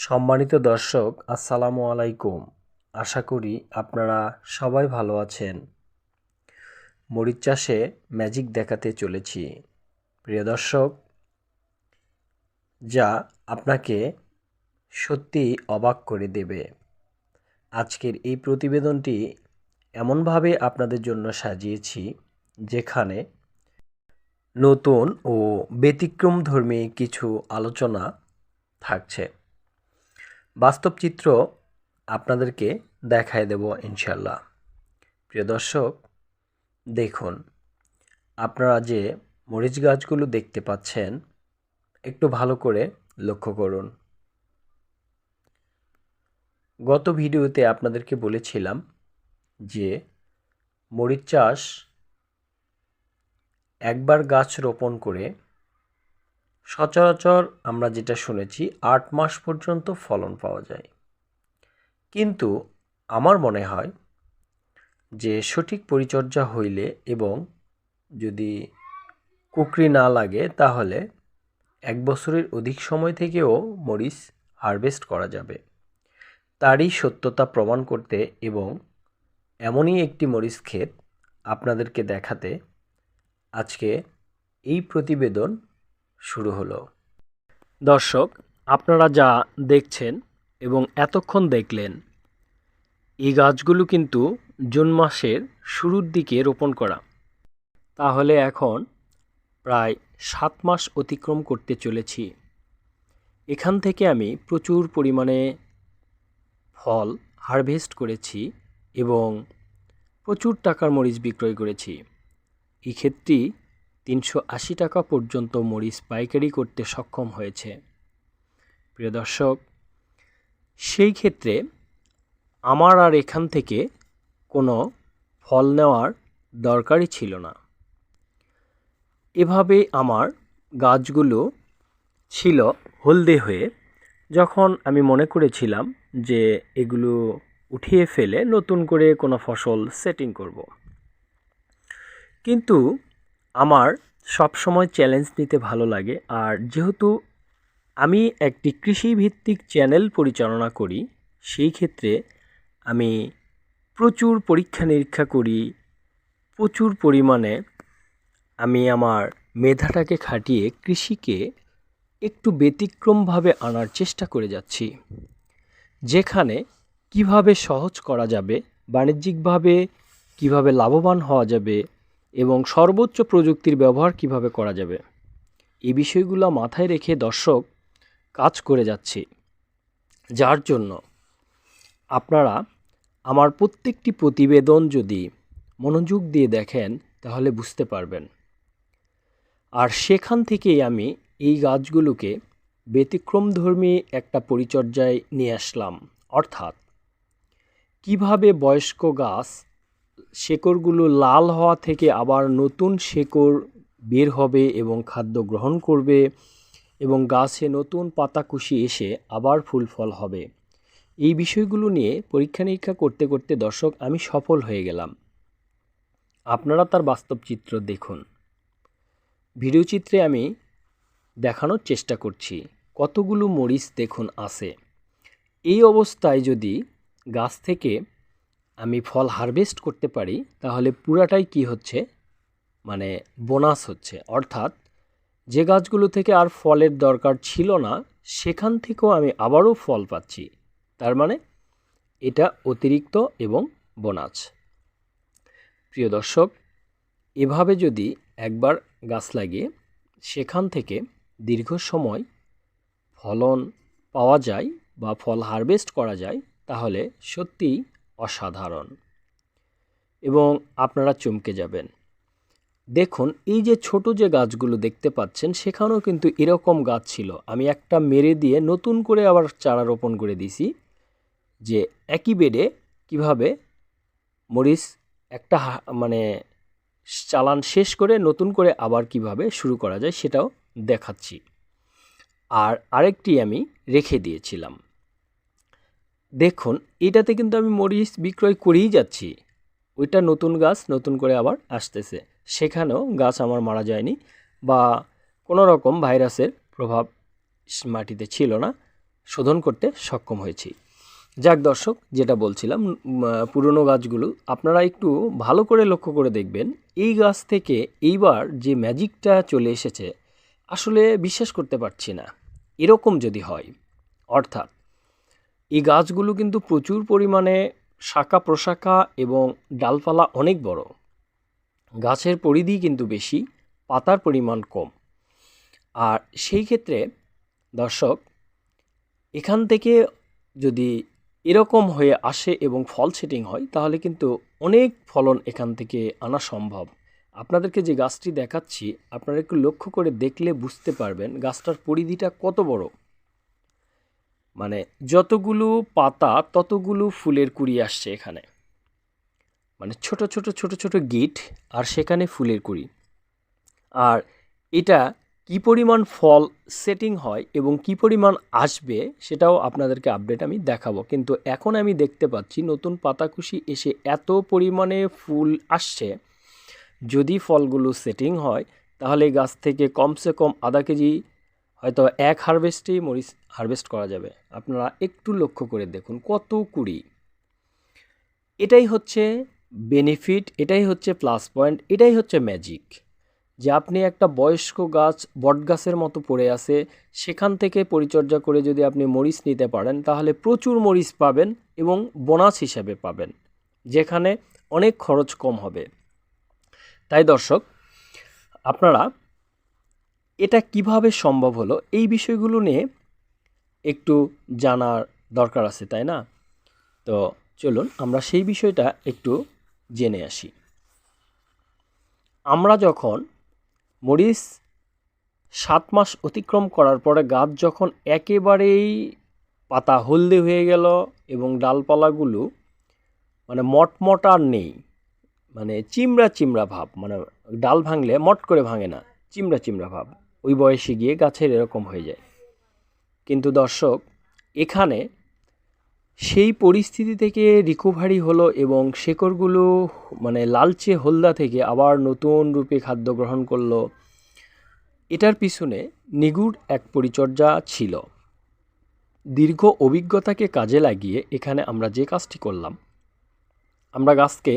সম্মানিত দর্শক, আসসালামু আলাইকুম। আশা করি আপনারা সবাই ভালো আছেন। মরিচ চাষে ম্যাজিক দেখাতে চলেছি। প্রিয় দর্শক, যা আপনাকে সত্যি অবাক করে দেবে। আজকের এই প্রতিবেদনটি এমনভাবে আপনাদের জন্য সাজিয়েছি, যেখানে নতুন ও ব্যতিক্রমধর্মী কিছু আলোচনা থাকছে। বাস্তব চিত্র আপনাদেরকে দেখায় দেব ইনশাল্লাহ প্রিয় দর্শক, দেখুন, আপনারা যে মরিচ গাছগুলো দেখতে পাচ্ছেন, একটু ভালো করে লক্ষ্য করুন। গত ভিডিওতে আপনাদেরকে বলেছিলাম যে মরিচ চাষ একবার গাছ রোপণ করে সচরাচর আমরা যেটা শুনেছি, আট মাস পর্যন্ত ফলন পাওয়া যায়। কিন্তু আমার মনে হয় যে সঠিক পরিচর্যা হইলে এবং যদি কুকরি না লাগে, তাহলে এক বছরের অধিক সময় থেকেও মরিচ হারভেস্ট করা যাবে। তারই সত্যতা প্রমাণ করতে এবং এমনই একটি মরিচ ক্ষেত আপনাদেরকে দেখাতে আজকে এই প্রতিবেদন শুরু হলো। দর্শক, আপনারা যা দেখছেন এবং এতক্ষণ দেখলেন, এই গাছগুলো কিন্তু জুন মাসের শুরুর দিকে রোপণ করা। তাহলে এখন প্রায় সাত মাস অতিক্রম করতে চলেছি। এখান থেকে আমি প্রচুর পরিমাণে ফল হারভেস্ট করেছি এবং প্রচুর টাকার মরিচ বিক্রয় করেছি। এই ক্ষেত্রে তিনশো আশি টাকা পর্যন্ত মরিচ পাইকারি করতে সক্ষম হয়েছে। প্রিয় দর্শক, সেই ক্ষেত্রে আমার আর এখান থেকে কোনো ফল নেওয়ার দরকারই ছিল না। এভাবে আমার গাছগুলো ছিল হলদে হয়ে, যখন আমি মনে করেছিলাম যে এগুলো উঠিয়ে ফেলে নতুন করে কোনো ফসল সেটিং করব। কিন্তু আমার সব সময় চ্যালেঞ্জ নিতে ভালো লাগে। আর যেহেতু আমি একটি কৃষিভিত্তিক চ্যানেল পরিচালনা করি, সেই ক্ষেত্রে আমি প্রচুর পরীক্ষা নিরীক্ষা করি, প্রচুর পরিমাণে আমি আমার মেধাটাকে খাটিয়ে কৃষিকে একটু ব্যতিক্রমভাবে আনার চেষ্টা করে যাচ্ছি। যেখানে কীভাবে সহজ করা যাবে, বাণিজ্যিকভাবে কীভাবে লাভবান হওয়া যাবে এবং সর্বোচ্চ প্রযুক্তির ব্যবহার কীভাবে করা যাবে? এই বিষয়গুলো মাথায় রেখে দর্শক কাজ করে যাচ্ছি। যার জন্য আপনারা আমার প্রত্যেকটি প্রতিবেদন যদি মনোযোগ দিয়ে দেখেন, তাহলে বুঝতে পারবেন। আর সেখান থেকেই আমি এই গাছগুলোকে ব্যতিক্রমধর্মী একটা পরিচর্যায় নিয়ে আসলাম। অর্থাৎ কীভাবে বয়স্ক গাছ শেকড়গুলো লাল হওয়া থেকে আবার নতুন শেকড় বের হবে এবং খাদ্য গ্রহণ করবে এবং গাছে নতুন পাতাকুশি এসে আবার ফুল ফল হবে। এই বিষয়গুলো নিয়ে পরীক্ষা নিরীক্ষা করতে করতে দর্শক, আমি সফল হয়ে গেলাম। আপনারা তার বাস্তব চিত্র দেখুন। ভিডিও চিত্রে আমি দেখানোর চেষ্টা করছি, কতগুলো মরিচ দেখুন আছে। এই অবস্থায় যদি গাছ থেকে আমি ফল হারভেস্ট করতে পারি, তাহলে পুরাটাই কি হচ্ছে? মানে বোনাস হচ্ছে। অর্থাৎ যে গাছগুলো থেকে আর ফলের দরকার ছিল না, সেখান থেকেও আমি আবারও ফল পাচ্ছি। তার মানে এটা অতিরিক্ত এবং বোনাস। প্রিয় দর্শক, এভাবে যদি একবার গাছ লাগিয়ে সেখান থেকে দীর্ঘ সময় ফলন পাওয়া যায় বা ফল হারভেস্ট করা যায়, তাহলে সত্যিই অসাধারণ। এবং আপনারা চমকে যাবেন। দেখুন, এই যে ছোট যে গাছগুলো দেখতে পাচ্ছেন, সেখানেও কিন্তু এরকম গাছ ছিল। আমি একটা মেরে দিয়ে নতুন করে আবার চারা রোপণ করে দিছি যে একই বেডে কীভাবে মরিচ একটা মানে চালান শেষ করে নতুন করে আবার কীভাবে শুরু করা যায় সেটাও দেখাচ্ছি। আর আরেকটি আমি রেখে দিয়েছিলাম। দেখুন, এটাতে কিন্তু আমি মরিচ বিক্রয় করেই যাচ্ছি। ওইটা নতুন গাছ, নতুন করে আবার আসতেছে। সেখানেও গাছ আমার মারা যায়নি বা কোনো রকম ভাইরাসের প্রভাব মাটিতে ছিল না। শোধন করতে সক্ষম হয়েছি। যাক দর্শক, যেটা বলছিলাম পুরনো গাছগুলো, আপনারা একটু ভালো করে লক্ষ্য করে দেখবেন, এই গাছ থেকে এইবার যে ম্যাজিকটা চলে এসেছে, আসলে বিশ্বাস করতে পারছি না। এরকম যদি হয়, অর্থাৎ এই গাছগুলো কিন্তু প্রচুর পরিমাণে শাখা প্রশাখা এবং ডালপালা অনেক বড়। গাছের পরিধি কিন্তু বেশি, পাতার পরিমাণ কম। আর সেই ক্ষেত্রে, দর্শক, এখান থেকে যদি এরকম হয়ে আসে এবং ফল সেটিং হয়, তাহলে কিন্তু অনেক ফলন এখান থেকে আনা সম্ভব। আপনাদেরকে যে গাছটি দেখাচ্ছি, আপনারা একটু লক্ষ্য করে দেখলে বুঝতে পারবেন গাছটার পরিধিটা কত বড়। মানে যতগুলো পাতা, ততগুলো ফুলের কুড়ি আসছে এখানে। মানে ছোট ছোট ছোট ছোট গিট আর সেখানে ফুলের কুড়ি। আর এটা কি পরিমাণ ফল সেটিং হয় এবং কি পরিমাণ আসবে সেটাও আপনাদেরকে আপডেট আমি দেখাবো। কিন্তু এখন আমি দেখতে পাচ্ছি নতুন পাতাকুশি এসে এত পরিমাণে ফুল আসছে। যদি ফলগুলো সেটিং হয়, তাহলে গাছ থেকে কমসে কম আধা কেজি হয়তো এক হারভেস্টেই মরিচ হারভেস্ট করা যাবে। আপনারা একটু লক্ষ্য করে দেখুন, কত কুড়ি। এটাই হচ্ছে বেনিফিট, এটাই হচ্ছে প্লাস পয়েন্ট, এটাই হচ্ছে ম্যাজিক। যে আপনি একটা বয়স্ক গাছ, বট গাছের মতো পড়ে আছে, সেখান থেকে পরিচর্যা করে যদি আপনি মরিচ নিতে পারেন, তাহলে প্রচুর মরিচ পাবেন এবং বোনাস হিসাবে পাবেন, যেখানে অনেক খরচ কম হবে। তাই দর্শক, আপনারা এটা কীভাবে সম্ভব হলো? এই বিষয়গুলো নিয়ে একটু জানার দরকার আছে, তাই না? তো চলুন, আমরা সেই বিষয়টা একটু জেনে আসি। আমরা যখন মরিচ সাত মাস অতিক্রম করার পরে গাছ যখন একেবারেই পাতা হলদে হয়ে গেল এবং ডালপালাগুলো মানে মটমট আর নেই মানে চিমড়া চিমড়া ভাব মানে ডাল ভাঙলে মট করে ভাঙে না, চিমড়া চিমড়া ভাব। ওই বয়সে গিয়ে গাছের এরকম হয়ে যায়। কিন্তু দর্শক, এখানে সেই পরিস্থিতি থেকে রিকভারি হলো এবং শেকড়গুলো মানে লালচে হলদা থেকে আবার নতুন রূপে খাদ্য গ্রহণ করল। এটার পিছনে নিগুড় এক পরিচর্যা ছিল। দীর্ঘ অভিজ্ঞতাকে কাজে লাগিয়ে এখানে আমরা যে কাজটি করলাম, আমরা গাছকে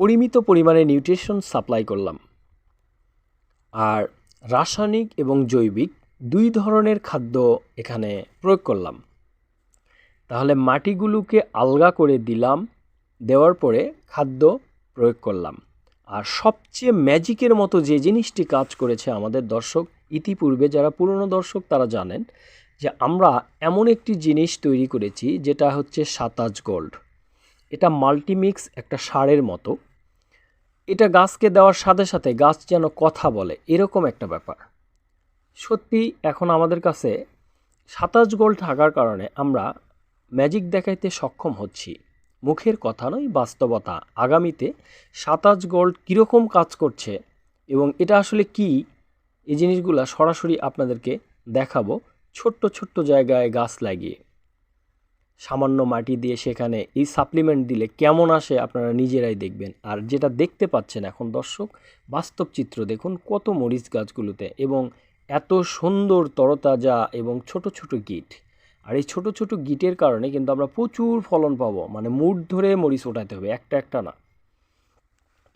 পরিমিত পরিমাণে নিউট্রিশন সাপ্লাই করলাম। আর রাসায়নিক এবং জৈবিক দুই ধরনের খাদ্য এখানে প্রয়োগ করলাম। তাহলে মাটিগুলোকে আলগা করে দিলাম, দেওয়ার পরে খাদ্য প্রয়োগ করলাম। আর সবচেয়ে ম্যাজিকের মতো যে জিনিসটি কাজ করেছে আমাদের দর্শক, ইতিপূর্বে যারা পুরনো দর্শক তারা জানেন যে আমরা এমন একটি জিনিস তৈরি করেছি যেটা হচ্ছে সাতাজ গোল্ড। এটা মাল্টিমিক্স একটা সারের মতো। এটা গাছকে দেওয়ার সাথে সাথে গাছ যেন কথা বলে, এরকম একটা ব্যাপার। সত্যি, এখন আমাদের কাছে সাতাশ গোল থাকার কারণে আমরা ম্যাজিক দেখাইতে সক্ষম হচ্ছি। মুখের কথা নয়, বাস্তবতা। আগামীতে সাতাশ গোল্ড কীরকম কাজ করছে এবং এটা আসলে কি, এই জিনিসগুলো সরাসরি আপনাদেরকে দেখাবো। ছোট্ট ছোট্ট জায়গায় গাছ লাগিয়ে। সামান্য মাটি দিয়ে সেখানে এই সাপ্লিমেন্ট দিলে কেমন আসে আপনারা নিজেরাই দেখবেন। আর যেটা দেখতে পাচ্ছেন এখন দর্শক, বাস্তব চিত্র দেখুন কত মরিচ গাছগুলোতে এবং এত সুন্দর তরতাজা এবং ছোট ছোট গিট। আর এই ছোট ছোট গিটের কারণে কিন্তু আমরা প্রচুর ফলন পাবো মানে মুঠ ধরে মরিচ ওঠাতে হবে, একটা একটা না।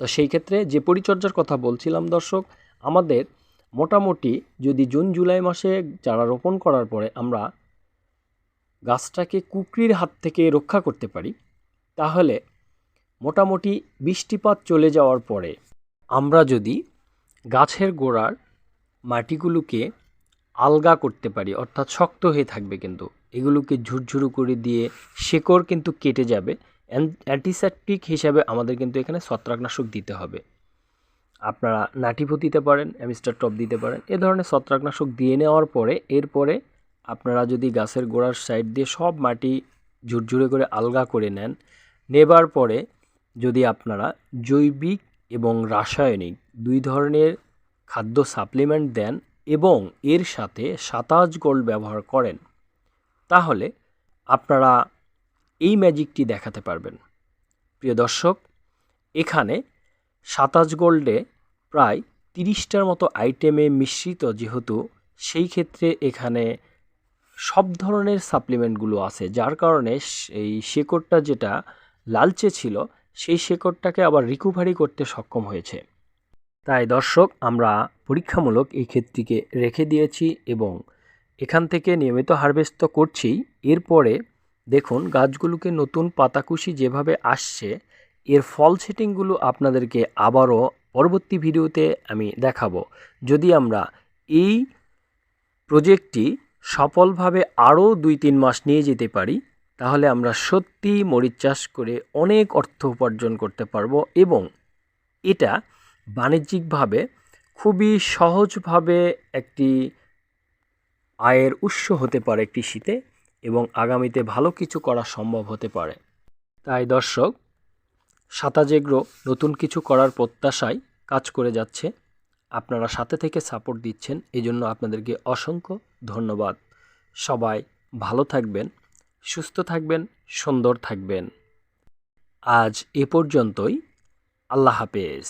তো সেই ক্ষেত্রে যে পরিচর্যার কথা বলছিলাম দর্শক, আমাদের মোটামুটি যদি জুন, জুলাই মাসে চারা রোপণ করার পরে আমরা গাছটাকে কুকরির হাত থেকে রক্ষা করতে পারি, তাহলে মোটামুটি বৃষ্টিপাত চলে যাওয়ার পরে আমরা যদি গাছের গোড়ার মাটিগুলোকে আলগা করতে পারি, অর্থাৎ শক্ত হয়ে থাকবে কিন্তু, এগুলোকে ঝুরঝুরু করে দিয়ে শেকড় কিন্তু কেটে যাবে। অ্যান্টিসেপটিক হিসাবে আমাদের কিন্তু এখানে ছত্রাকনাশক দিতে হবে। আপনারা নাটিভো দিতে পারেন, অ্যামিস্টার টপ দিতে পারেন, এ ধরনের ছত্রাকনাশক দিয়ে নেওয়ার পরে, এরপরে আপনারা যদি গাছের গোড়ার সাইড দিয়ে সব মাটি ঝুরঝুরে করে আলগা করে নেন, নেবার পরে যদি আপনারা জৈবিক এবং রাসায়নিক দুই ধরনের খাদ্য সাপ্লিমেন্ট দেন এবং এর সাথে সাতাশ গোল্ড ব্যবহার করেন, তাহলে আপনারা এই ম্যাজিকটি দেখাতে পারবেন। প্রিয় দর্শক, এখানে সাতাশ গোল্ডে প্রায় তিরিশটার মতো আইটেমে মিশ্রিত যেহেতু, সেই ক্ষেত্রে এখানে সব ধরনের সাপ্লিমেন্টগুলো আছে, যার কারণে এই শেকড়টা যেটা লালচে ছিল, সেই শেকড়টাকে আবার রিকভারি করতে সক্ষম হয়েছে। তাই দর্শক, আমরা পরীক্ষামূলক এই ক্ষেত্রটিকে রেখে দিয়েছি এবং এখান থেকে নিয়মিত হারভেস্ট তো করছি এরপরে দেখুন, গাছগুলোকে নতুন পাতাকুশি যেভাবে আসছে, এর ফল সেটিংগুলো আপনাদেরকে আবারও পরবর্তী ভিডিওতে আমি দেখাবো। যদি আমরা এই প্রজেক্টটি সফলভাবে আরও দুই তিন মাস নিয়ে যেতে পারি, তাহলে আমরা সত্যি মরিচ চাষ করে অনেক অর্থ উপার্জন করতে পারব এবং এটা বাণিজ্যিকভাবে খুবই সহজভাবে একটি আয়ের উৎস হতে পারে কৃষিতে এবং আগামীতে ভালো কিছু করা সম্ভব হতে পারে। তাই দর্শক সাতাজেগ্রো নতুন কিছু করার প্রত্যাশায় কাজ করে যাচ্ছে। আপনারা সাথে থেকে সাপোর্ট দিচ্ছেন এই জন্য আপনাদেরকে অসংখ্য ধন্যবাদ। সবাই ভালো থাকবেন, সুস্থ থাকবেন, সুন্দর থাকবেন। আজ এ পর্যন্তই। আল্লাহ হাফেজ।